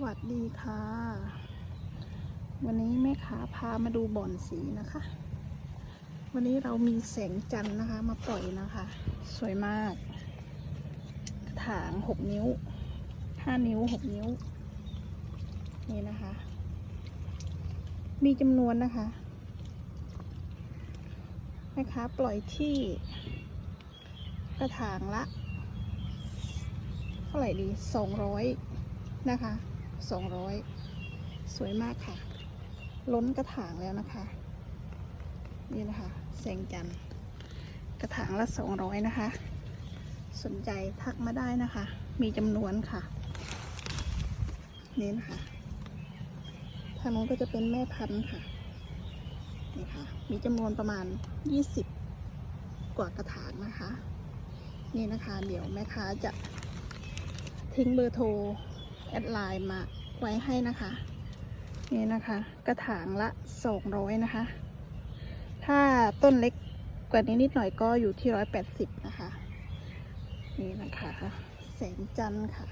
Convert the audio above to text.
วัสดีค่ะ วันนี้แม่ค้าพามาดูบ่อนสีนะคะ วันนี้เรามีแสงจันทร์นะคะ มาปล่อยนะคะ สวยมาก กระถางหกนิ้วห้านิ้วหกนิ้ว นี่นะคะ มีจำนวนนะคะแม่ค้าปล่อยที่ กระถางละ เท่าไหร่ดีสองร้อยนะคะ สองร้อยสวยมากค่ะ ล้นกระถางแล้วนะคะ นี่นะคะแสงจันทร์กระถางละสองร้อยนะคะ สนใจทักมาได้นะคะ มีจำนวนค่ะ นี่นะคะทางนู้นก็จะเป็นแม่พันธุ์ค่ะ นี่ค่ะ มีจำนวนประมาณยี่สิบกว่ากระถางนะคะ นี่นะคะ เดี๋ยวแม่ค้าจะทิ้งเบอร์โทร แอดไลน์มาไว้ให้นะคะ นี่นะคะ กระถางละสองร้อยนะคะ ถ้าต้นเล็กกว่านี้นิดหน่อยก็อยู่ที่ร้อยแปดสิบนะคะ นี่นะคะ แสงจันทร์ค่ะ